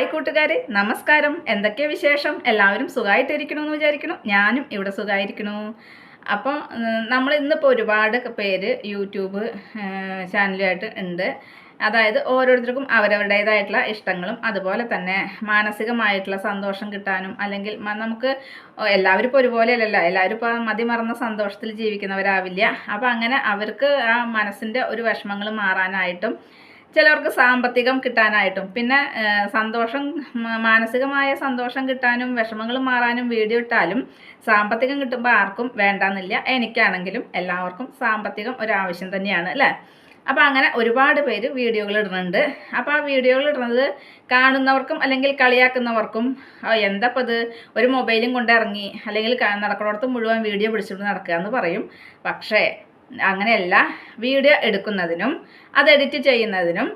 Hi കൂട്ടുകാരെ നമസ്കാരം. എന്തൊക്കെ വിശേഷം? എല്ലാവരും സുഖമായിട്ടിരിക്കണമെന്ന് വിചാരിക്കണം ഞാനും ഇവിടെ സുഖമായിരിക്കണു അപ്പോൾ നമ്മൾ ഇന്നിപ്പോൾ ഒരുപാട് പേര് യൂട്യൂബ് ചാനലുമായിട്ട് ഉണ്ട്. അതായത് ഓരോരുത്തർക്കും അവരവരുടേതായിട്ടുള്ള ഇഷ്ടങ്ങളും അതുപോലെ തന്നെ മാനസികമായിട്ടുള്ള സന്തോഷം കിട്ടാനും അല്ലെങ്കിൽ നമുക്ക് എല്ലാവരും ഇപ്പോൾ ഒരുപോലെ അല്ലല്ലോ എല്ലാവരും ഇപ്പോൾ മതിമറന്ന സന്തോഷത്തിൽ ജീവിക്കുന്നവരാവില്ല. അപ്പോൾ അങ്ങനെ അവർക്ക് ആ മനസ്സിന്റെ ഒരു വിഷമങ്ങൾ മാറാനായിട്ടും ചിലർക്ക് സാമ്പത്തികം കിട്ടാനായിട്ടും പിന്നെ സന്തോഷം മാനസികമായ സന്തോഷം കിട്ടാനും വിഷമങ്ങൾ മാറാനും വീഡിയോ ഇട്ടാലും സാമ്പത്തികം കിട്ടുമ്പോൾ ആർക്കും വേണ്ടാന്നില്ല. എനിക്കാണെങ്കിലും എല്ലാവർക്കും സാമ്പത്തികം ഒരു ആവശ്യം തന്നെയാണ് അല്ലേ? അപ്പോൾ അങ്ങനെ ഒരുപാട് പേര് വീഡിയോകൾ ഇടുന്നുണ്ട്. അപ്പോൾ ആ വീഡിയോകൾ ഇടുന്നത് കാണുന്നവർക്കും അല്ലെങ്കിൽ കളിയാക്കുന്നവർക്കും എന്തപ്പോൾ ഇത്? ഒരു മൊബൈലും കൊണ്ട് ഇറങ്ങി അല്ലെങ്കിൽ നടക്കുന്നിടത്ത് മുഴുവൻ വീഡിയോ പിടിച്ചിട്ട് നടക്കുക എന്ന് പറയും. പക്ഷേ അങ്ങനെയല്ല വീഡിയോ എടുക്കുന്നതിനും അത് എഡിറ്റ് ചെയ്യുന്നതിനും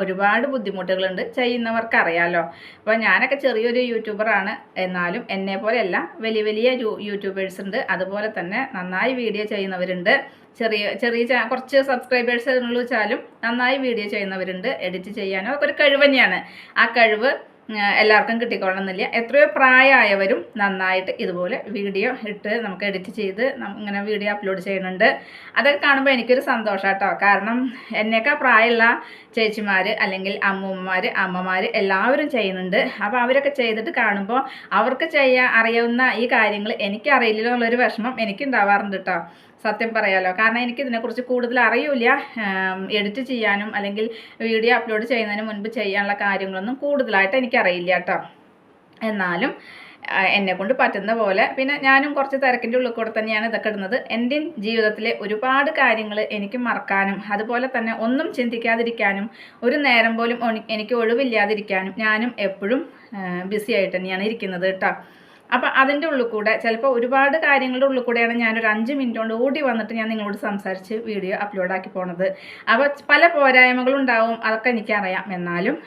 ഒരുപാട് ബുദ്ധിമുട്ടുകളുണ്ട്. ചെയ്യുന്നവർക്ക് അറിയാമല്ലോ അപ്പോൾ ഞാനൊക്കെ ചെറിയൊരു യൂട്യൂബറാണ് എന്നാലും എന്നെ പോലെയല്ല വലിയ വലിയ യൂട്യൂബേഴ്സ് ഉണ്ട്. അതുപോലെ തന്നെ നന്നായി വീഡിയോ ചെയ്യുന്നവരുണ്ട്. ചെറിയ ചെറിയ കുറച്ച് സബ്സ്ക്രൈബേഴ്സ് ഉള്ളൂ വെച്ചാലും നന്നായി വീഡിയോ ചെയ്യുന്നവരുണ്ട്. എഡിറ്റ് ചെയ്യാനോ ഒരു കഴിവ് തന്നെയാണ്. ആ കഴിവ് എല്ലാവർക്കും കിട്ടിക്കൊള്ളണമെന്നില്ല. എത്രയോ പ്രായമായവരും നന്നായിട്ട് ഇതുപോലെ വീഡിയോ ഇട്ട് നമുക്ക് എഡിറ്റ് ചെയ്ത് ഇങ്ങനെ വീഡിയോ അപ്ലോഡ് ചെയ്യുന്നുണ്ട്. അതൊക്കെ കാണുമ്പോൾ എനിക്കൊരു സന്തോഷം കേട്ടോ കാരണം എന്നേക്കാ പ്രായമുള്ള ചേച്ചിമാർ അല്ലെങ്കിൽ അമ്മൂമ്മമാർ അമ്മമാർ എല്ലാവരും ചെയ്യുന്നുണ്ട്. അപ്പോൾ അവരൊക്കെ ചെയ്തിട്ട് കാണുമ്പോൾ അവർക്ക് ചെയ്യാൻ അറിയാവുന്ന ഈ കാര്യങ്ങൾ എനിക്കറിയില്ലല്ലോ എന്നുള്ളൊരു വിഷമം എനിക്കുണ്ടാവാറുണ്ട് കേട്ടോ സത്യം പറയാലോ. കാരണം എനിക്ക് ഇതിനെക്കുറിച്ച് കൂടുതൽ അറിയില്ല. എഡിറ്റ് ചെയ്യാനും അല്ലെങ്കിൽ വീഡിയോ അപ്ലോഡ് ചെയ്യുന്നതിന് മുൻപ് ചെയ്യാനുള്ള കാര്യങ്ങളൊന്നും കൂടുതലായിട്ട് എനിക്കറിയില്ല കേട്ടോ. എന്നാലും എന്നെ കൊണ്ട് പറ്റുന്ന പോലെ. പിന്നെ ഞാനും കുറച്ച് തിരക്കിന്റെ ഉള്ളിൽ കൂടെ തന്നെയാണ് ഇതൊക്കെ ഇടുന്നത്. എന്റെ ജീവിതത്തിലെ ഒരുപാട് കാര്യങ്ങൾ എനിക്ക് മറക്കാനും അതുപോലെ തന്നെ ഒന്നും ചിന്തിക്കാതിരിക്കാനും ഒരു നേരം പോലും എനിക്ക് ഒഴിവില്ലാതിരിക്കാനും ഞാനും എപ്പോഴും ബിസി ആയിട്ട് തന്നെയാണ് ഇരിക്കുന്നത് കേട്ടോ. അപ്പം അതിന്റെ ഉള്ളിൽ കൂടെ ചിലപ്പോൾ ഒരുപാട് കാര്യങ്ങളുടെ ഉള്ളിൽ കൂടെയാണ് ഞാനൊരു അഞ്ച് മിനിറ്റ് കൊണ്ട് ഓടി വന്നിട്ട് ഞാൻ നിങ്ങളോട് സംസാരിച്ച് വീഡിയോ അപ്ലോഡാക്കി പോണത്. അപ്പോൾ പല പോരായ്മകളും ഉണ്ടാവും അതൊക്കെ എനിക്കറിയാം. എന്നാലും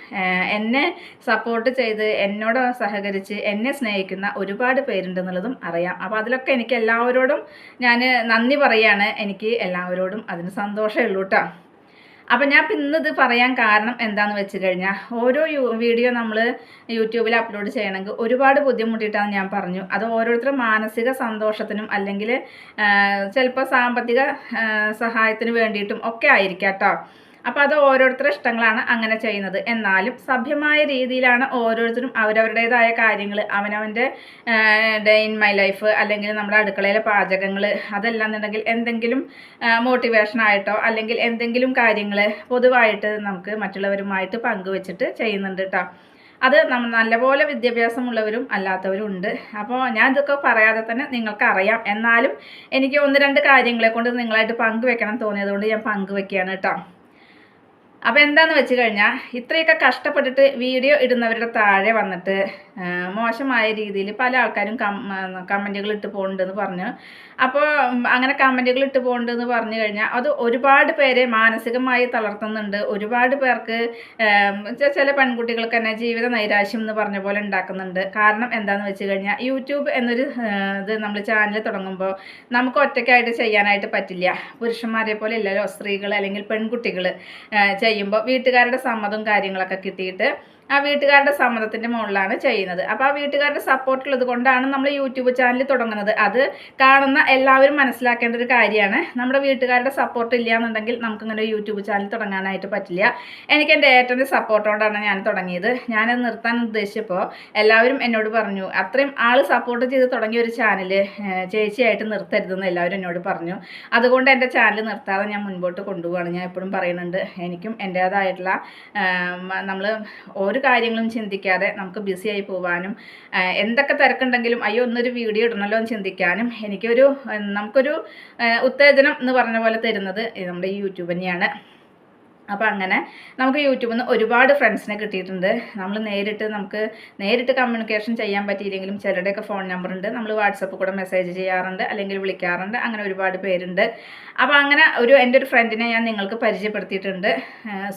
എന്നെ സപ്പോർട്ട് ചെയ്ത് എന്നോട് സഹകരിച്ച് എന്നെ സ്നേഹിക്കുന്ന ഒരുപാട് പേരുണ്ടെന്നുള്ളതും അറിയാം. അപ്പോൾ അതിലൊക്കെ എനിക്ക് എല്ലാവരോടും ഞാൻ നന്ദി പറയാണ്. എനിക്ക് എല്ലാവരോടും അതിന് സന്തോഷമേ ഉള്ളൂ കേട്ടോ അപ്പം ഞാൻ ഇന്ന് ഇത് പറയാൻ കാരണം എന്താന്ന് വെച്ച് കഴിഞ്ഞാൽ ഓരോ വീഡിയോ നമ്മൾ യൂട്യൂബിൽ അപ്ലോഡ് ചെയ്യണമെങ്കിൽ ഒരുപാട് ബുദ്ധിമുട്ടിയിട്ടാണ് ഞാൻ പറഞ്ഞു. അത് ഓരോരുത്തരും മാനസിക സന്തോഷത്തിനും അല്ലെങ്കിൽ ചിലപ്പോൾ സാമ്പത്തിക സഹായത്തിന് വേണ്ടിയിട്ടും ഒക്കെ ആയിരിക്കാം കേട്ടോ അപ്പോൾ അത് ഓരോരുത്തരുടെ ഇഷ്ടങ്ങളാണ് അങ്ങനെ ചെയ്യുന്നത്. എന്നാലും സഭ്യമായ രീതിയിലാണ് ഓരോരുത്തരും അവരവരുടേതായ കാര്യങ്ങൾ അവനവന്റെ ഡേ ഇൻ മൈ ലൈഫ് അല്ലെങ്കിൽ നമ്മുടെ അടുക്കളയിലെ പാചകങ്ങൾ അതെല്ലാം എന്നുണ്ടെങ്കിൽ എന്തെങ്കിലും മോട്ടിവേഷൻ ആയിട്ടോ അല്ലെങ്കിൽ എന്തെങ്കിലും കാര്യങ്ങൾ പൊതുവായിട്ട് നമുക്ക് മറ്റുള്ളവരുമായിട്ട് പങ്കുവെച്ചിട്ട് ചെയ്യുന്നുണ്ട് കേട്ടോ അത് നമ്മൾ നല്ലപോലെ വിദ്യാഭ്യാസമുള്ളവരും അല്ലാത്തവരും ഉണ്ട് അപ്പോൾ ഞാൻ ഇതൊക്കെ പറയാതെ തന്നെ നിങ്ങൾക്കറിയാം. എന്നാലും എനിക്ക് ഒന്ന് രണ്ട് കാര്യങ്ങളെ കൊണ്ട് നിങ്ങളായിട്ട് പങ്കുവെക്കണം തോന്നിയതുകൊണ്ട് ഞാൻ പങ്കുവെക്കുകയാണ് കേട്ടോ അപ്പോൾ എന്താണെന്ന് വെച്ച് കഴിഞ്ഞാൽ ഇത്രയൊക്കെ കഷ്ടപ്പെട്ടിട്ട് വീഡിയോ ഇടുന്നവരുടെ താഴെ വന്നിട്ട് മോശമായ രീതിയിൽ പല ആൾക്കാരും കമന്റുകൾ ഇട്ട് പോകുന്നുണ്ടെന്ന് പറഞ്ഞു. അപ്പോൾ അങ്ങനെ കമന്റുകൾ ഇട്ട് പോകുന്നുണ്ടെന്ന് പറഞ്ഞു കഴിഞ്ഞാൽ അത് ഒരുപാട് പേരെ മാനസികമായി തളർത്തുന്നുണ്ട്. ഒരുപാട് പേർക്ക് ചില പെൺകുട്ടികൾക്ക് തന്നെ ജീവിത നൈരാശ്യം എന്ന് പറഞ്ഞ പോലെ ഉണ്ടാക്കുന്നുണ്ട്. കാരണം എന്താണെന്ന് വെച്ച് കഴിഞ്ഞാൽ യൂട്യൂബ് എന്നൊരു ഇത് നമ്മൾ ചാനൽ തുടങ്ങുമ്പോൾ നമുക്ക് ഒറ്റയ്ക്കായിട്ട് ചെയ്യാനായിട്ട് പറ്റില്ല. പുരുഷന്മാരെ പോലെ ഇല്ലല്ലോ സ്ത്രീകൾ അല്ലെങ്കിൽ പെൺകുട്ടികൾ ചെയ്യുമ്പോൾ വീട്ടുകാരുടെ സമ്മതവും കാര്യങ്ങളൊക്കെ കിട്ടിയിട്ട് ആ വീട്ടുകാരുടെ സമ്മതത്തിന്റെ മുകളിലാണ് ചെയ്യുന്നത്. അപ്പോൾ ആ വീട്ടുകാരുടെ സപ്പോർട്ടുള്ളത് കൊണ്ടാണ് നമ്മൾ യൂട്യൂബ് ചാനൽ തുടങ്ങുന്നത്. അത് കാണുന്ന എല്ലാവരും മനസ്സിലാക്കേണ്ട ഒരു കാര്യമാണ്. നമ്മുടെ വീട്ടുകാരുടെ സപ്പോർട്ട് ഇല്ല എന്നുണ്ടെങ്കിൽ നമുക്കിങ്ങനെ ഒരു യൂട്യൂബ് ചാനൽ തുടങ്ങാനായിട്ട് പറ്റില്ല. എനിക്ക് എന്റെ ഏറ്റവും സപ്പോർട്ടോടാണ് ഞാൻ തുടങ്ങിയത്. ഞാനത് നിർത്താൻ ഉദ്ദേശിച്ചപ്പോൾ എല്ലാവരും എന്നോട് പറഞ്ഞു അത്രയും ആൾ സപ്പോർട്ട് ചെയ്ത് തുടങ്ങിയ ഒരു ചാനൽ ചേച്ചിയായിട്ട് നിർത്തരുതെന്ന് എല്ലാവരും എന്നോട് പറഞ്ഞു. അതുകൊണ്ട് എന്റെ ചാനൽ നിർത്താതെ ഞാൻ മുൻപോട്ട് കൊണ്ടുപോവാണ്. ഞാൻ എപ്പോഴും പറയുന്നുണ്ട് എനിക്കും എന്റേതായിട്ടുള്ള നമ്മൾ ഒരു കാര്യങ്ങളും ചിന്തിക്കാതെ നമുക്ക് ബിസി ആയി പോവാനും എന്തൊക്കെ തിരക്കുണ്ടെങ്കിലും അയ്യോ ഒന്നൊരു വീഡിയോ ഇടണല്ലോ എന്ന് ചിന്തിക്കാനും എനിക്കൊരു നമുക്കൊരു ഉത്തേജനം എന്ന് പറഞ്ഞ പോലെ തരുന്നത് നമ്മുടെ ഈ യൂട്യൂബ് തന്നെയാണ്. അപ്പോൾ അങ്ങനെ നമുക്ക് യൂട്യൂബിൽ നിന്ന് ഒരുപാട് ഫ്രണ്ട്സിനെ കിട്ടിയിട്ടുണ്ട്. നമ്മൾ നേരിട്ട് നമുക്ക് നേരിട്ട് കമ്മ്യൂണിക്കേഷൻ ചെയ്യാൻ പറ്റിയില്ലെങ്കിലും ചിലരുടെയൊക്കെ ഫോൺ നമ്പർ ഉണ്ട്. നമ്മൾ വാട്സപ്പ് കൂടെ മെസ്സേജ് ചെയ്യാറുണ്ട് അല്ലെങ്കിൽ വിളിക്കാറുണ്ട്. അങ്ങനെ ഒരുപാട് പേരുണ്ട്. അപ്പോൾ അങ്ങനെ ഒരു എന്റെ ഒരു ഫ്രണ്ടിനെ ഞാൻ നിങ്ങൾക്ക് പരിചയപ്പെടുത്തിയിട്ടുണ്ട്.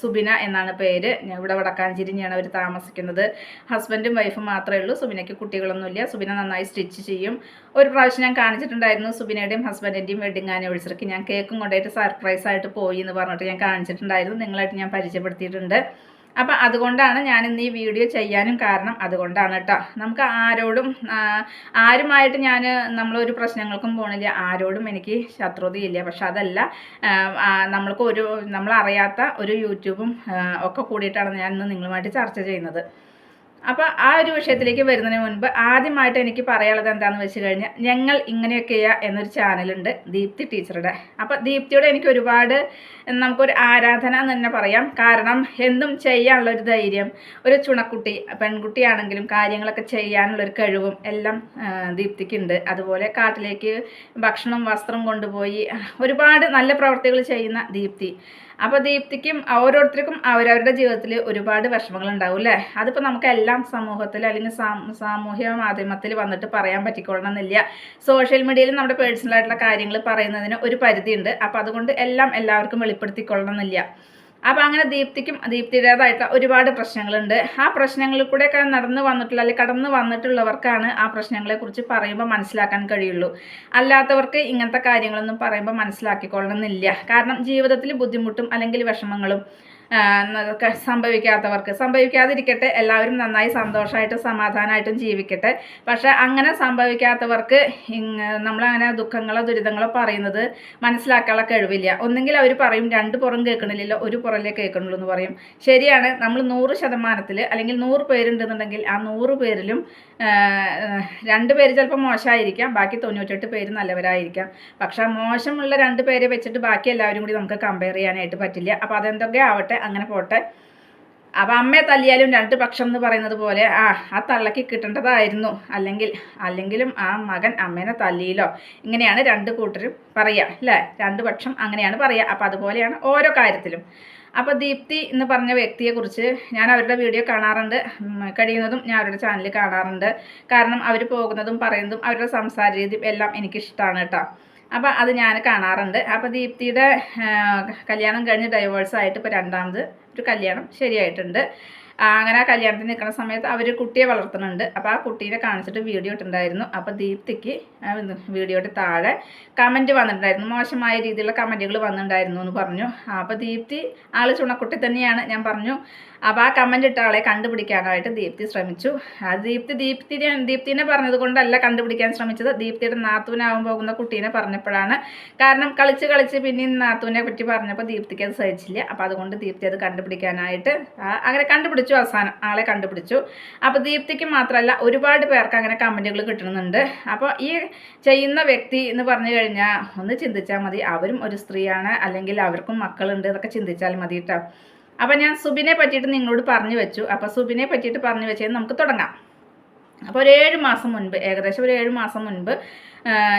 സുബിന എന്നാണ് പേര്. ഞാൻ ഇവിടെ വടക്കാഞ്ചേരിനെയാണ് അവർ താമസിക്കുന്നത്. ഹസ്ബൻഡും വൈഫും മാത്രമേ ഉള്ളൂ. സുബിനയ്ക്ക് കുട്ടികളൊന്നുമില്ല. സുബിന നന്നായി സ്റ്റിച്ച് ചെയ്യും. ഒരു പ്രാവശ്യം ഞാൻ കാണിച്ചിട്ടുണ്ടായിരുന്നു സുബിനയുടെയും ഹസ്ബൻഡിന്റെയും വെഡിങ് ആനിവേഴ്സറിക്ക് ഞാൻ കേക്കും കൊണ്ടായിട്ട് സർപ്രൈസ് ആയിട്ട് പോയി എന്ന് പറഞ്ഞിട്ട് ഞാൻ കാണിച്ചിട്ടുണ്ടായിരുന്നു. നിങ്ങളായിട്ട് ഞാൻ പരിചയപ്പെടുത്തിയിട്ടുണ്ട്. അപ്പം അതുകൊണ്ടാണ് ഞാൻ ഇന്ന് ഈ വീഡിയോ ചെയ്യാനും കാരണം അതുകൊണ്ടാണ് കേട്ടോ നമുക്ക് ആരോടും ആരുമായിട്ട് ഞാൻ നമ്മളൊരു പ്രശ്നങ്ങൾക്കും പോണില്ല. ആരോടും എനിക്ക് ശത്രുതയില്ല. പക്ഷെ അതല്ല നമ്മൾക്ക് ഒരു നമ്മളറിയാത്ത ഒരു യൂട്യൂബും ഒക്കെ കൂടിയിട്ടാണ് ഞാൻ ഇന്ന് നിങ്ങളുമായിട്ട് ചർച്ച ചെയ്യുന്നത്. അപ്പോൾ ആ ഒരു വിഷയത്തിലേക്ക് വരുന്നതിന് മുൻപ് ആദ്യമായിട്ട് എനിക്ക് പറയാനുള്ളത് എന്താണെന്ന് വെച്ച് കഴിഞ്ഞാൽ ഞങ്ങൾ ഇങ്ങനെയൊക്കെയാ എന്നൊരു ചാനലുണ്ട് ദീപ്തി ടീച്ചറുടെ. അപ്പോൾ ദീപ്തിയോട് എനിക്ക് ഒരുപാട് നമുക്കൊരു ആരാധന എന്ന് തന്നെ പറയാം. കാരണം എന്തും ചെയ്യാനുള്ള ഒരു ധൈര്യം ഒരു ചുണക്കുട്ടി പെൺകുട്ടിയാണെങ്കിലും കാര്യങ്ങളൊക്കെ ചെയ്യാനുള്ളൊരു കഴിവും എല്ലാം ദീപ്തിക്ക് ദീപ്തിക്കുണ്ട്. അതുപോലെ കാട്ടിലേക്ക് ഭക്ഷണം വസ്ത്രം കൊണ്ടുപോയി ഒരുപാട് നല്ല പ്രവർത്തികൾ ചെയ്യുന്ന ദീപ്തി. അപ്പോൾ ദീപ്തിക്കും ഓരോരുത്തർക്കും അവരവരുടെ ജീവിതത്തിൽ ഒരുപാട് വിഷമങ്ങൾ ഉണ്ടാവും അല്ലേ അതിപ്പോൾ നമുക്ക് എല്ലാം സമൂഹത്തിൽ അല്ലെങ്കിൽ സാമൂഹ്യ മാധ്യമത്തിൽ വന്നിട്ട് പറയാൻ പറ്റിക്കൊള്ളണം എന്നില്ല സോഷ്യൽ മീഡിയയിൽ നമ്മുടെ പേഴ്സണൽ ആയിട്ടുള്ള കാര്യങ്ങൾ പറയുന്നതിന് ഒരു പരിധിയുണ്ട്. അപ്പോൾ അതുകൊണ്ട് എല്ലാം എല്ലാവർക്കും വെളിപ്പെടുത്തിക്കൊള്ളണം എന്നില്ല അപ്പോൾ അങ്ങനെ ദീപ്തിക്കും ദീപ്തിയുടേതായിട്ടുള്ള ഒരുപാട് പ്രശ്നങ്ങളുണ്ട്. ആ പ്രശ്നങ്ങളിൽ കൂടെ നടന്നു വന്നിട്ടുള്ള അല്ലെങ്കിൽ കടന്നു വന്നിട്ടുള്ളവർക്കാണ് ആ പ്രശ്നങ്ങളെക്കുറിച്ച് പറയുമ്പോൾ മനസ്സിലാക്കാൻ കഴിയുള്ളൂ. അല്ലാത്തവർക്ക് ഇങ്ങനത്തെ കാര്യങ്ങളൊന്നും പറയുമ്പോൾ മനസ്സിലാക്കിക്കൊള്ളണമെന്നില്ല. കാരണം ജീവിതത്തിൽ ബുദ്ധിമുട്ടും അല്ലെങ്കിൽ വിഷമങ്ങളും സംഭവിക്കാത്തവർക്ക്. സംഭവിക്കാതിരിക്കട്ടെ എല്ലാവരും നന്നായി സന്തോഷമായിട്ടും സമാധാനമായിട്ടും ജീവിക്കട്ടെ. പക്ഷെ അങ്ങനെ സംഭവിക്കാത്തവർക്ക് നമ്മളങ്ങനെ ദുഃഖങ്ങളോ ദുരിതങ്ങളോ പറയുന്നത് മനസ്സിലാക്കാനുള്ള കഴിവില്ല. ഒന്നെങ്കിൽ അവർ പറയും രണ്ട് പുറം കേൾക്കണില്ലല്ലോ ഒരു പുറമല്ലേ കേൾക്കണുള്ളൂ എന്ന് പറയും. ശരിയാണ് നമ്മൾ നൂറ് ശതമാനത്തിൽ അല്ലെങ്കിൽ നൂറ് പേരുണ്ടെന്നുണ്ടെങ്കിൽ ആ നൂറ് പേരിലും രണ്ട് പേര് ചിലപ്പോൾ മോശമായിരിക്കാം ബാക്കി തൊണ്ണൂറ്റെട്ട് പേര് നല്ലവരായിരിക്കാം. പക്ഷേ മോശമുള്ള രണ്ട് പേരെ വെച്ചിട്ട് ബാക്കി എല്ലാവരും കൂടി നമുക്ക് കമ്പയർ ചെയ്യാനായിട്ട് പറ്റില്ല. അപ്പോൾ അതെന്തൊക്കെ ആവട്ടെ അങ്ങനെ പോട്ടെ. അപ്പം അമ്മയെ തല്ലിയാലും രണ്ട് പക്ഷം എന്ന് പറയുന്നത് പോലെ ആ ആ തള്ളക്ക് കിട്ടേണ്ടതായിരുന്നു. അല്ലെങ്കിൽ അല്ലെങ്കിലും ആ മകൻ അമ്മേനെ തല്ലിയിലോ ഇങ്ങനെയാണ് രണ്ട് കൂട്ടരും പറയുക അല്ലേ? രണ്ട് പക്ഷം അങ്ങനെയാണ് പറയുക. അപ്പം അതുപോലെയാണ് ഓരോ കാര്യത്തിലും. അപ്പോൾ ദീപ്തി എന്ന് പറഞ്ഞ വ്യക്തിയെക്കുറിച്ച് ഞാൻ അവരുടെ വീഡിയോ കാണാറുണ്ട്. കഴിയുന്നതും ഞാൻ അവരുടെ ചാനൽ കാണാറുണ്ട്. കാരണം അവർ പോകുന്നതും പറയുന്നതും അവരുടെ സംസാര രീതിയും എല്ലാം എനിക്കിഷ്ടമാണ് കേട്ടോ. അപ്പോൾ അത് ഞാൻ കാണാറുണ്ട്. അപ്പോൾ ദീപ്തിയുടെ കല്യാണം കഴിഞ്ഞ് ഡൈവേഴ്സ് ആയിട്ട് ഇപ്പോൾ രണ്ടാമത് ഒരു കല്യാണം ശരിയായിട്ടുണ്ട്. അങ്ങനെ ആ കല്യാണത്തിന് നിൽക്കുന്ന സമയത്ത് അവർ കുട്ടിയെ വളർത്തുന്നുണ്ട്. അപ്പോൾ ആ കുട്ടീനെ കാണിച്ചിട്ട് വീഡിയോ ഇട്ടുണ്ടായിരുന്നു അപ്പോൾ ദീപ്തിക്ക് വീഡിയോയുടെ താഴെ കമന്റ് വന്നിട്ടുണ്ടായിരുന്നു. മോശമായ രീതിയിലുള്ള കമന്റുകൾ വന്നിട്ടുണ്ടായിരുന്നു എന്ന് പറഞ്ഞു. അപ്പോൾ ദീപ്തി ആൾ ചുണക്കുട്ടി തന്നെയാണ്. ഞാൻ പറഞ്ഞു അപ്പോൾ ആ കമന്റ് ഇട്ട ആളെ കണ്ടുപിടിക്കാനായിട്ട് ദീപ്തി ശ്രമിച്ചു. ആ ദീപ്തി ദീപ്തി ദീപ്തിനെ പറഞ്ഞത് കൊണ്ടല്ല കണ്ടുപിടിക്കാൻ ശ്രമിച്ചത്. ദീപ്തിയുടെ നാത്തൂനാവാൻ പോകുന്ന കുട്ടീനെ പറഞ്ഞപ്പോഴാണ്. കാരണം കളിച്ച് കളിച്ച് പിന്നെയും നാത്തൂനെ പറ്റി പറഞ്ഞപ്പോൾ ദീപ്തിക്ക് അത് സഹിച്ചില്ല. അപ്പോൾ അതുകൊണ്ട് ദീപ്തി അത് കണ്ടുപിടിക്കാനായിട്ട് അങ്ങനെ കണ്ടുപിടിച്ചു അവസാനം ആളെ കണ്ടുപിടിച്ചു. അപ്പോൾ ദീപ്തിക്ക് മാത്രമല്ല ഒരുപാട് പേർക്ക് അങ്ങനെ കമന്റുകൾ കിട്ടുന്നുണ്ട് അപ്പോൾ ഈ ചെയ്യുന്ന വ്യക്തി എന്ന് പറഞ്ഞു കഴിഞ്ഞാൽ ഒന്ന് ചിന്തിച്ചാൽ മതി. അവരും ഒരു സ്ത്രീയാണ് അല്ലെങ്കിൽ അവർക്കും മക്കളുണ്ട് എന്നൊക്കെ ചിന്തിച്ചാൽ മതി കേട്ടോ അപ്പോൾ ഞാൻ സുബിനെ പറ്റിയിട്ട് നിങ്ങളോട് പറഞ്ഞു വെച്ചു. അപ്പോൾ സുബിനെ പറ്റിയിട്ട് പറഞ്ഞു വെച്ചത് നമുക്ക് തുടങ്ങാം. അപ്പോൾ ഒരു ഏഴ് മാസം മുൻപ് ഏകദേശം ഒരു ഏഴ് മാസം മുൻപ്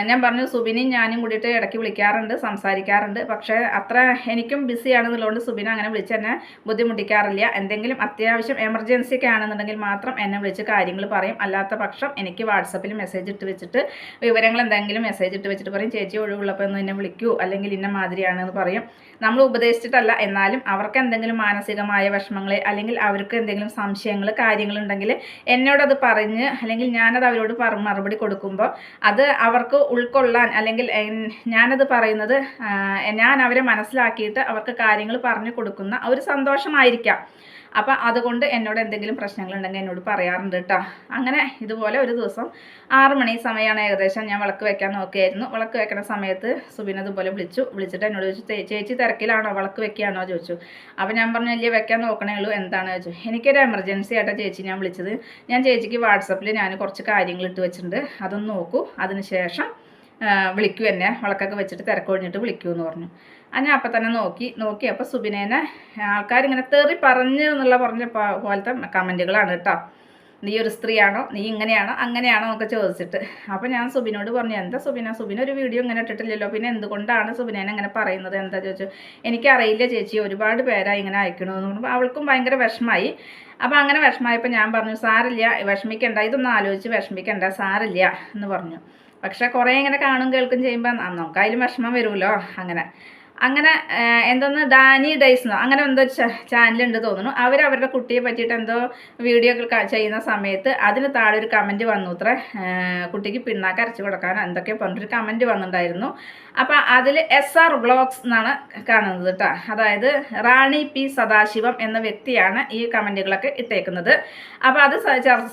ഞാൻ പറഞ്ഞു സുബിനും ഞാനും കൂടിയിട്ട് ഇടയ്ക്ക് വിളിക്കാറുണ്ട് സംസാരിക്കാറുണ്ട്. പക്ഷേ അത്ര എനിക്കും ബിസിയാണെന്നുള്ളതുകൊണ്ട് സുബിനെ അങ്ങനെ വിളിച്ച് എന്നെ ബുദ്ധിമുട്ടിക്കാറില്ല. എന്തെങ്കിലും അത്യാവശ്യം എമർജൻസി ഒക്കെ ആണെന്നുണ്ടെങ്കിൽ മാത്രം എന്നെ വിളിച്ച് കാര്യങ്ങൾ പറയും. അല്ലാത്ത പക്ഷം എനിക്ക് വാട്സപ്പിൽ മെസ്സേജ് ഇട്ട് വെച്ചിട്ട് വിവരങ്ങൾ എന്തെങ്കിലും മെസ്സേജ് ഇട്ട് വെച്ചിട്ട് പറയും ചേച്ചി ഒഴിവുള്ളപ്പോൾ ഒന്ന് എന്നെ വിളിക്കൂ അല്ലെങ്കിൽ ഇന്ന മാതിരിയാണെന്ന് പറയും. നമ്മൾ ഉപദേശിച്ചിട്ടല്ല എന്നാലും അവർക്ക് എന്തെങ്കിലും മാനസികമായ വിഷമങ്ങൾ അല്ലെങ്കിൽ അവർക്ക് എന്തെങ്കിലും സംശയങ്ങൾ കാര്യങ്ങളുണ്ടെങ്കിൽ എന്നോടത് പറഞ്ഞ് അല്ലെങ്കിൽ ഞാനത് അവരോട് മറുപടി കൊടുക്കുമ്പോൾ അത് അവർക്ക് ഉൾക്കൊള്ളാൻ അല്ലെങ്കിൽ ഞാനത് പറയുന്നത് ഞാൻ അവരെ മനസ്സിലാക്കിയിട്ട് അവർക്ക് കാര്യങ്ങൾ പറഞ്ഞു കൊടുക്കുന്ന ഒരു സന്തോഷമായിരിക്കാം. അപ്പം അതുകൊണ്ട് എന്നോട് എന്തെങ്കിലും പ്രശ്നങ്ങളുണ്ടെങ്കിൽ എന്നോട് പറയാറുണ്ട് കേട്ടോ അങ്ങനെ ഇതുപോലെ ഒരു ദിവസം ആറ് മണി സമയമാണ് ഏകദേശം. ഞാൻ വിളക്ക് വെക്കാൻ നോക്കിയായിരുന്നു. വിളക്ക് വെക്കുന്ന സമയത്ത് സുബിൻ അതുപോലെ വിളിച്ചു. വിളിച്ചിട്ട് എന്നോട് ചോദിച്ചു ചേച്ചി തിരക്കിലാണോ? വിളക്ക് വെക്കുകയാണോ? ചോദിച്ചു. അപ്പം ഞാൻ പറഞ്ഞു അല്ലേ വെക്കാൻ നോക്കണേ ഉള്ളൂ. എന്താണ് ചോദിച്ചു. എനിക്കൊരു എമർജൻസി ആയിട്ടാണ് ചേച്ചി ഞാൻ വിളിച്ചത്. ഞാൻ ചേച്ചിക്ക് വാട്സപ്പിൽ ഞാൻ കുറച്ച് കാര്യങ്ങൾ ഇട്ട് വെച്ചിട്ടുണ്ട്. അതൊന്ന് നോക്കൂ. അതിനുശേഷം വിളിക്കൂ എന്നെ. വിളക്കൊക്കെ വെച്ചിട്ട് തിരക്കൊഴിഞ്ഞിട്ട് വിളിക്കൂ എന്ന് പറഞ്ഞു. ഞാൻ അപ്പം തന്നെ നോക്കി നോക്കി. അപ്പോൾ സുബിനേനെ ആൾക്കാരിങ്ങനെ തെറി പറഞ്ഞു എന്നുള്ള പറഞ്ഞ പോലത്തെ കമന്റുകളാണ് കേട്ടോ. നീ ഒരു സ്ത്രീയാണോ? നീ ഇങ്ങനെയാണോ? അങ്ങനെയാണോ? എന്നൊക്കെ ചോദിച്ചിട്ട്. അപ്പോൾ ഞാൻ സുബിനോട് പറഞ്ഞു എന്താ സുബിന? സുബിന ഒരു വീഡിയോ ഇങ്ങനെ ഇട്ടിട്ടില്ലല്ലോ. പിന്നെ എന്തുകൊണ്ടാണ് സുബിനേനെ അങ്ങനെ പറയുന്നത്? എന്താ ചോദിച്ചു? എനിക്കറിയില്ല ചേച്ചി. ഒരുപാട് പേരായി ഇങ്ങനെ അയക്കണമെന്ന് പറഞ്ഞപ്പോൾ അവൾക്കും ഭയങ്കര വിഷമായി. അപ്പോൾ അങ്ങനെ വിഷമമായപ്പോൾ ഞാൻ പറഞ്ഞു സാറില്ല വിഷമിക്കണ്ട. ഇതൊന്നും ആലോചിച്ച് വിഷമിക്കണ്ട. സാറില്ല എന്ന് പറഞ്ഞു. പക്ഷെ കുറേ ഇങ്ങനെ കാണും കേൾക്കും ചെയ്യുമ്പോൾ നമുക്ക് അതിലും വിഷമം വരുമല്ലോ അങ്ങനെ. അങ്ങനെ എന്തോന്ന് ഡാനി എന്നോ അങ്ങനെ എന്തോ ചാനലുണ്ട് തോന്നുന്നു. അവർ അവരുടെ കുട്ടിയെ പറ്റിയിട്ട് എന്തോ വീഡിയോ ചെയ്യുന്ന സമയത്ത് അതിന് താഴെ ഒരു കമന്റ് വന്നു. ഇത്ര കുട്ടിക്ക് പിണ്ണാക്ക് അരച്ചു കൊടുക്കാനോ എന്തൊക്കെ പറഞ്ഞൊരു കമന്റ് വന്നിട്ടുണ്ടായിരുന്നു. അപ്പം അതിൽ എസ് ആർ ബ്ലോഗ്സ് എന്നാണ് കാണുന്നത് കേട്ടോ അതായത് റാണി പി സദാശിവം എന്ന വ്യക്തിയാണ് ഈ കമന്റുകളൊക്കെ ഇട്ടേക്കുന്നത്. അപ്പോൾ അത്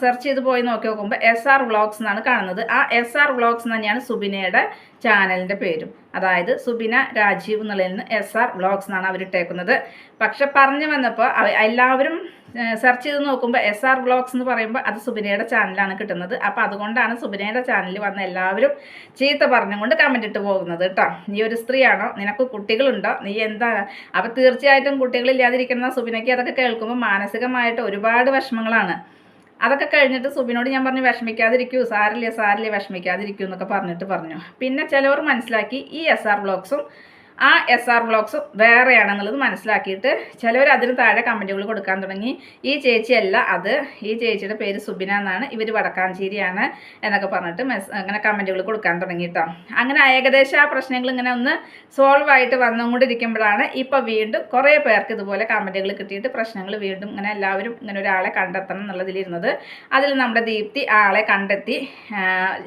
സെർച്ച് ചെയ്ത് പോയി നോക്കി നോക്കുമ്പോൾ എസ് ആർ വ്ളോഗ്സ് എന്നാണ് കാണുന്നത്. ആ എസ് ആർ വ്ളോഗ്സ് തന്നെയാണ് സുബിനയുടെ ചാനലിന്റെ പേരും. അതായത് സുബിന രാജീവ് എന്നുള്ളതിൽ നിന്ന് എസ് ആർ വ്ളോഗ്സ് എന്നാണ് അവരിട്ടേക്കുന്നത്. പക്ഷെ പറഞ്ഞു വന്നപ്പോൾ എല്ലാവരും സെർച്ച് ചെയ്ത് നോക്കുമ്പോൾ എസ് ആർ ബ്ലോഗ്സ് എന്ന് പറയുമ്പോൾ അത് സുബിനയുടെ ചാനലാണ് കിട്ടുന്നത്. അപ്പോൾ അതുകൊണ്ടാണ് സുബിനയുടെ ചാനലിൽ വന്ന എല്ലാവരും ചീത്ത പറഞ്ഞുകൊണ്ട് കമന്റ് ഇട്ട് പോകുന്നത് കേട്ടോ നീ ഒരു സ്ത്രീയാണോ? നിനക്ക് കുട്ടികളുണ്ടോ? നീ എന്താ? അപ്പോൾ തീർച്ചയായിട്ടും കുട്ടികളില്ലാതിരിക്കുന്ന സുബിനയ്ക്ക് അതൊക്കെ കേൾക്കുമ്പോൾ മാനസികമായിട്ട് ഒരുപാട് വിഷമങ്ങളാണ്. അതൊക്കെ കഴിഞ്ഞിട്ട് സുബിനോട് ഞാൻ പറഞ്ഞു വിഷമിക്കാതിരിക്കൂ. സാരില്ല സാരില്ല വിഷമിക്കാതിരിക്കൂ എന്നൊക്കെ പറഞ്ഞിട്ട് പറഞ്ഞു. പിന്നെ ചിലവർ മനസ്സിലാക്കി ഈ എസ് ആർ ബ്ലോഗ്സും ആ എസ് ആർ ബ്ലോഗ്സ് വേറെയാണെന്നുള്ളത് മനസ്സിലാക്കിയിട്ട് ചിലവർ അതിന് താഴെ കമന്റുകൾ കൊടുക്കാൻ തുടങ്ങി. ഈ ചേച്ചിയല്ല അത്. ഈ ചേച്ചിയുടെ പേര് സുബിന എന്നാണ്. ഇവർ വടക്കാഞ്ചേരിയാണ് എന്നൊക്കെ പറഞ്ഞിട്ട് മെസ് അങ്ങനെ കമന്റുകൾ കൊടുക്കാൻ തുടങ്ങി കേട്ടോ അങ്ങനെ ഏകദേശം ആ പ്രശ്നങ്ങൾ ഇങ്ങനെ ഒന്ന് സോൾവ് ആയിട്ട് വന്നുകൊണ്ടിരിക്കുമ്പോഴാണ് ഇപ്പോൾ വീണ്ടും കുറേ പേർക്ക് ഇതുപോലെ കമന്റുകൾ കിട്ടിയിട്ട് പ്രശ്നങ്ങൾ വീണ്ടും ഇങ്ങനെ എല്ലാവരും ഇങ്ങനെ ഒരാളെ കണ്ടെത്തണം എന്നുള്ളതിലിരുന്നത്. അതിൽ നമ്മുടെ ദീപ്തി ആളെ കണ്ടെത്തി.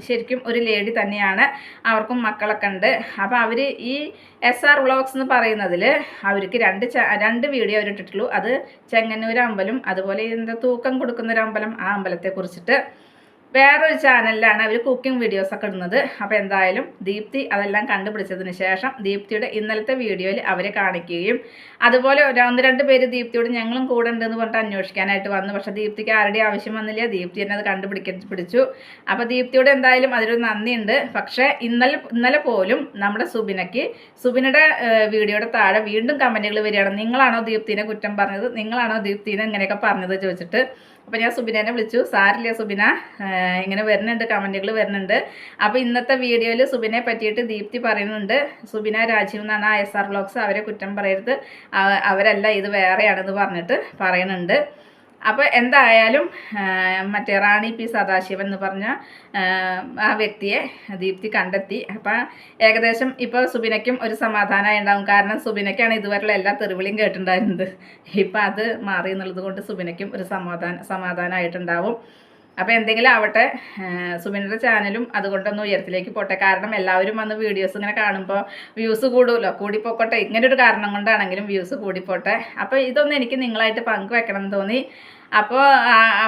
ശരിക്കും ഒരു ലേഡി തന്നെയാണ്. അവർക്കും മക്കളൊക്കെ ഉണ്ട്. അപ്പോൾ അവർ ഈ എസ് ആർ വ്ളോഗ്സ് എന്ന് പറയുന്നതിൽ അവർക്ക് രണ്ട് രണ്ട് വീഡിയോ അവർ ഇട്ടിട്ടുള്ളൂ. അത് ചെങ്ങന്നൂർ അമ്പലം അതുപോലെ എന്താ തൂക്കം കൊടുക്കുന്ന അമ്പലം ആ അമ്പലത്തെ കുറിച്ചിട്ട് വേറൊരു ചാനലിലാണ് അവർ കുക്കിംഗ് വീഡിയോസൊക്കെ ഇടുന്നത്. അപ്പോൾ എന്തായാലും ദീപ്തി അതെല്ലാം കണ്ടുപിടിച്ചതിന് ശേഷം ദീപ്തിയുടെ ഇന്നലത്തെ വീഡിയോയിൽ അവരെ കാണിക്കുകയും അതുപോലെ ഒന്ന് രണ്ട് പേര് ദീപ്തിയോട് ഞങ്ങളും കൂടെ ഉണ്ടെന്ന് പറഞ്ഞിട്ട് അന്വേഷിക്കാനായിട്ട് വന്നു. പക്ഷേ ദീപ്തിക്ക് ആരുടെയും ആവശ്യം വന്നില്ല. ദീപ്തി തന്നെ അത് കണ്ടുപിടിക്ക പിടിച്ചു. അപ്പോൾ ദീപ്തിയോട് എന്തായാലും അതിലൊരു നന്ദിയുണ്ട്. പക്ഷേ ഇന്നലെ ഇന്നലെ പോലും നമ്മുടെ സുബിനയ്ക്ക് സുബിനയുടെ വീഡിയോയുടെ താഴെ വീണ്ടും കമന്റുകൾ വരികയാണ്. നിങ്ങളാണോ ദീപ്തിനെ കുറ്റം പറഞ്ഞത്? നിങ്ങളാണോ ദീപ്തിനെ ഇങ്ങനെയൊക്കെ പറഞ്ഞത് ചോദിച്ചിട്ട് അപ്പോൾ ഞാൻ സുബിനെ വിളിച്ചു. സാരില്ല സുബിന. ഇങ്ങനെ വരുന്നുണ്ട് കമന്റുകൾ വരുന്നുണ്ട്. അപ്പോൾ ഇന്നത്തെ വീഡിയോയിൽ സുബിനെ പറ്റിയിട്ട് ദീപ്തി പറയുന്നുണ്ട്. സുബിന രാജീവ് എന്നാണ് ആ എസ് ആർ ബ്ലോഗ്സ് അവരെ കുറ്റം പറയരുത്. അവരല്ല ഇത് വേറെയാണെന്ന് പറഞ്ഞിട്ട് പറയുന്നുണ്ട്. അപ്പോൾ എന്തായാലും മറ്റേ റാണി പി സദാശിവൻ എന്ന് പറഞ്ഞ ആ, വ്യക്തിയെ ദീപ്തി കണ്ടെത്തി. അപ്പം ഏകദേശം ഇപ്പോൾ സുബിനയ്ക്കും ഒരു സമാധാനമായി ഉണ്ടാവും. കാരണം സുബിനയ്ക്കാണ് ഇതുവരെയുള്ള എല്ലാ തെറിവിളിയും കേട്ടിട്ടുണ്ടായിരുന്നത്. ഇപ്പം അത് മാറി എന്നുള്ളത് കൊണ്ട് സുബിനയ്ക്കും ഒരു സമാധാന സമാധാനമായിട്ടുണ്ടാവും അപ്പോൾ എന്തെങ്കിലും ആവട്ടെ സുബിനയുടെ ചാനലും അതുകൊണ്ടൊന്ന് ഉയരത്തിലേക്ക് പോട്ടെ. കാരണം എല്ലാവരും വന്ന് വീഡിയോസ് ഇങ്ങനെ കാണുമ്പോൾ വ്യൂസ് കൂടുമല്ലോ. കൂടിപ്പോക്കോട്ടെ. ഇങ്ങനെ ഒരു കാരണം കൊണ്ടാണെങ്കിലും വ്യൂസ് കൂടിപ്പോട്ടെ. അപ്പോൾ ഇതൊന്നും എനിക്ക് നിങ്ങളായിട്ട് പങ്കുവെക്കണം എന്ന് തോന്നി. അപ്പോൾ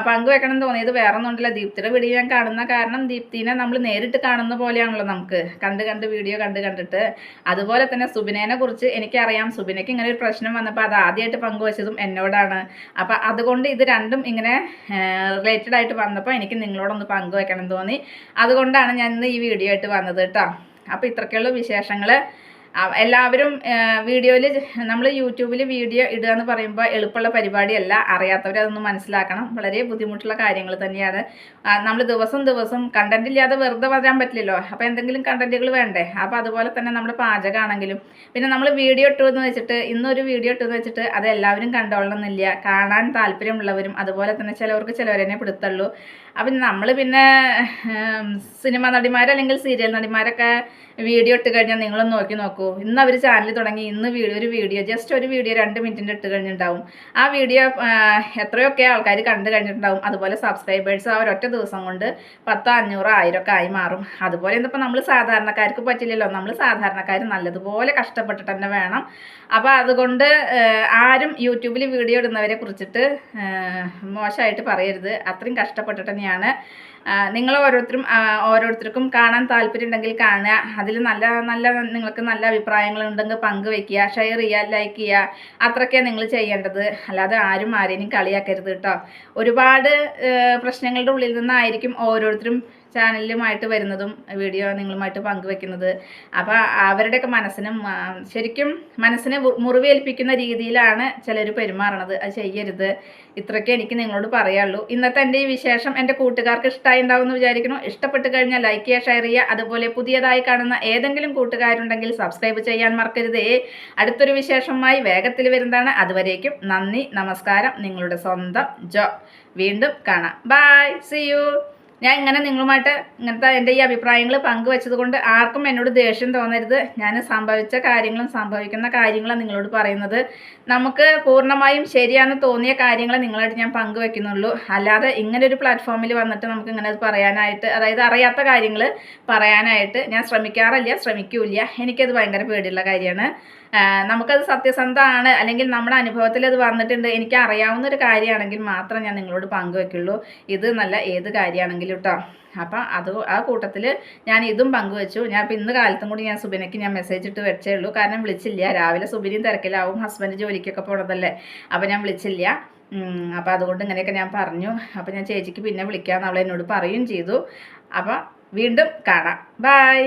പങ്കുവെക്കണം തോന്നിയത് വേറെ ഒന്നുമില്ല ദീപ്തിയുടെ വീഡിയോ ഞാൻ കാണുന്ന കാരണം ദീപ്തിനെ നമ്മൾ നേരിട്ട് കാണുന്ന പോലെയാണല്ലോ നമുക്ക്. കണ്ട് കണ്ട് വീഡിയോ കണ്ട് കണ്ടിട്ട്. അതുപോലെ തന്നെ സുബിനേനെ കുറിച്ച് എനിക്കറിയാം. സുബിനയ്ക്ക് ഇങ്ങനെ ഒരു പ്രശ്നം വന്നപ്പോൾ അത് ആദ്യമായിട്ട് പങ്കുവച്ചതും എന്നോടാണ്. അപ്പോൾ അതുകൊണ്ട് ഇത് രണ്ടും ഇങ്ങനെ റിലേറ്റഡ് ആയിട്ട് വന്നപ്പോൾ എനിക്ക് നിങ്ങളോടൊന്ന് പങ്കുവെക്കണം തോന്നി. അതുകൊണ്ടാണ് ഞാൻ ഇന്ന് ഈ വീഡിയോ ആയിട്ട് വന്നത് കേട്ടോ. അപ്പോൾ ഇത്രയ്ക്കുള്ള വിശേഷങ്ങൾ എല്ലാവരും വീഡിയോയിൽ നമ്മൾ യൂട്യൂബിൽ വീഡിയോ ഇടുക എന്ന് പറയുമ്പോൾ എളുപ്പമുള്ള പരിപാടിയല്ല. അറിയാത്തവർ അതൊന്ന് മനസ്സിലാക്കണം. വളരെ ബുദ്ധിമുട്ടുള്ള കാര്യങ്ങൾ തന്നെയാണ്. നമ്മൾ ദിവസം ദിവസം കണ്ടന്റ് ഇല്ലാതെ വെറുതെ വരാൻ പറ്റില്ലല്ലോ. അപ്പോൾ എന്തെങ്കിലും കണ്ടന്റുകൾ വേണ്ടേ? അപ്പോൾ അതുപോലെ തന്നെ നമ്മുടെ പാചകമാണെങ്കിലും പിന്നെ നമ്മൾ വീഡിയോ ഇട്ടു എന്ന് വെച്ചിട്ട് ഇന്നൊരു വീഡിയോ ഇട്ടു എന്ന് വെച്ചിട്ട് അത് എല്ലാവരും കണ്ടോളണമെന്നില്ല കാണാൻ താല്പര്യമുള്ളവരും അതുപോലെ തന്നെ ചിലവർക്ക് ചിലവരെന്നെ പിടുത്തുള്ളൂ. അപ്പം നമ്മൾ പിന്നെ സിനിമ നടിമാർ അല്ലെങ്കിൽ സീരിയൽ നടിമാരൊക്കെ വീഡിയോ ഇട്ട് കഴിഞ്ഞാൽ നിങ്ങളൊന്ന് നോക്കി നോക്കൂ. ഇന്ന് അവർ ചാനൽ തുടങ്ങി ഇന്ന് വീഡിയോ ഒരു വീഡിയോ ജസ്റ്റ് ഒരു വീഡിയോ രണ്ട് മിനിറ്റിന്റെ ഇട്ട് കഴിഞ്ഞിട്ടുണ്ടാവും. ആ വീഡിയോ എത്രയൊക്കെ ആൾക്കാർ കണ്ടു കഴിഞ്ഞിട്ടുണ്ടാവും. അതുപോലെ സബ്സ്ക്രൈബേഴ്സ് ആ ഒരൊറ്റ ദിവസം കൊണ്ട് പത്തോ അഞ്ഞൂറോ ആയിരം ഒക്കെ ആയി മാറും. അതുപോലെ ഇന്നിപ്പോൾ നമ്മൾ സാധാരണക്കാർക്ക് പറ്റില്ലല്ലോ. നമ്മൾ സാധാരണക്കാർ നല്ലതുപോലെ കഷ്ടപ്പെട്ടിട്ട് തന്നെ വേണം. അപ്പോൾ അതുകൊണ്ട് ആരും യൂട്യൂബിൽ വീഡിയോ ഇടുന്നവരെ കുറിച്ചിട്ട് മോശമായിട്ട് പറയരുത്. അത്രയും കഷ്ടപ്പെട്ടിട്ട് തന്നെയാണ്. നിങ്ങൾ ഓരോരുത്തരും ഓരോരുത്തർക്കും കാണാൻ താല്പര്യം ഉണ്ടെങ്കിൽ കാണുക. അതിൽ നല്ല നല്ല നിങ്ങൾക്ക് നല്ല അഭിപ്രായങ്ങൾ ഉണ്ടെങ്കിൽ പങ്കുവെക്കുക ഷെയർ ചെയ്യുക ലൈക്ക് ചെയ്യുക. അത്രയൊക്കെ നിങ്ങൾ ചെയ്യേണ്ടത്. അല്ലാതെ ആരും ആരെയും കളിയാക്കരുത് കേട്ടോ. ഒരുപാട് പ്രശ്നങ്ങളുടെ ഉള്ളിൽ നിന്നായിരിക്കും ഓരോരുത്തരും ചാനലുമായിട്ട് വരുന്നതും വീഡിയോ നിങ്ങളുമായിട്ട് പങ്കുവെക്കുന്നത്. അപ്പോൾ അവരുടെയൊക്കെ മനസ്സിനും ശരിക്കും മനസ്സിനെ മുറിവേൽപ്പിക്കുന്ന രീതിയിലാണ് ചിലർ പെരുമാറണത്. അത് ചെയ്യരുത്. ഇത്രയൊക്കെ എനിക്ക് നിങ്ങളോട് പറയാനുള്ളൂ. ഇന്നത്തെ എന്റെ ഈ വിശേഷം എന്റെ കൂട്ടുകാർക്ക് ഇഷ്ടമായി ഉണ്ടാവും എന്ന് വിചാരിക്കുന്നു. ഇഷ്ടപ്പെട്ട് കഴിഞ്ഞാൽ ലൈക്ക് ചെയ്യുക ഷെയർ ചെയ്യുക. അതുപോലെ പുതിയതായി കാണുന്ന ഏതെങ്കിലും കൂട്ടുകാരുണ്ടെങ്കിൽ സബ്സ്ക്രൈബ് ചെയ്യാൻ മറക്കരുതേ. അടുത്തൊരു വിശേഷമായി വേഗത്തിൽ വരുന്നതാണ്. അതുവരേക്കും നന്ദി നമസ്കാരം. നിങ്ങളുടെ സ്വന്തം ജോ. വീണ്ടും കാണാം. ബായ് സി യു ഞാൻ ഇങ്ങനെ നിങ്ങളുമായിട്ട് ഇങ്ങനത്തെ എന്റെ ഈ അഭിപ്രായങ്ങൾ പങ്കുവെച്ചത് കൊണ്ട് ആർക്കും എന്നോട് ദേഷ്യം തോന്നരുത്. ഞാൻ സംഭവിച്ച കാര്യങ്ങളും സംഭവിക്കുന്ന കാര്യങ്ങളും നിങ്ങളോട് പറയുന്നത്. നമുക്ക് പൂർണമായും ശരിയാണെന്ന് തോന്നിയ കാര്യങ്ങൾ നിങ്ങളായിട്ട് ഞാൻ പങ്കുവെക്കുന്നുള്ളൂ. അല്ലാതെ ഇങ്ങനെ ഒരു പ്ലാറ്റ്ഫോമിൽ വന്നിട്ട് നമുക്ക് ഇങ്ങനെ പറയാനായിട്ട് അതായത് അറിയാത്ത കാര്യങ്ങൾ പറയാനായിട്ട് ഞാൻ ശ്രമിക്കാറില്ല ശ്രമിക്കൂല എനിക്കത് ഭയങ്കര പേടിയുള്ള കാര്യമാണ്. നമുക്കത് സത്യസന്ധമാണ്. അല്ലെങ്കിൽ നമ്മുടെ അനുഭവത്തിൽ അത് വന്നിട്ടുണ്ട്. എനിക്ക് അറിയാവുന്ന ഒരു കാര്യമാണെങ്കിൽ മാത്രം ഞാൻ നിങ്ങളോട് പങ്കുവെക്കുള്ളൂ. ഇത് നല്ല ഏത് കാര്യമാണെങ്കിലും കേട്ടോ അപ്പം അത് ആ കൂട്ടത്തിൽ ഞാൻ ഇതും പങ്കുവെച്ചു. ഞാൻ ഇപ്പം ഇന്ന് കാലത്തും കൂടി ഞാൻ സുബിനയ്ക്ക് ഞാൻ മെസ്സേജ് ഇട്ട് വെച്ചേ ഉള്ളൂ. കാരണം വിളിച്ചില്ല. രാവിലെ സുബിനിയും തിരക്കിലാവും. ഹസ്ബൻഡ് ജോലിക്കൊക്കെ പോണതല്ലേ. അപ്പം ഞാൻ വിളിച്ചില്ല. അപ്പം അതുകൊണ്ട് ഇങ്ങനെയൊക്കെ ഞാൻ പറഞ്ഞു. അപ്പം ഞാൻ ചേച്ചിക്ക് പിന്നെ വിളിക്കാമെന്ന് അവൾ എന്നോട് പറയുകയും ചെയ്തു. അപ്പം വീണ്ടും കാണാം. ബായ്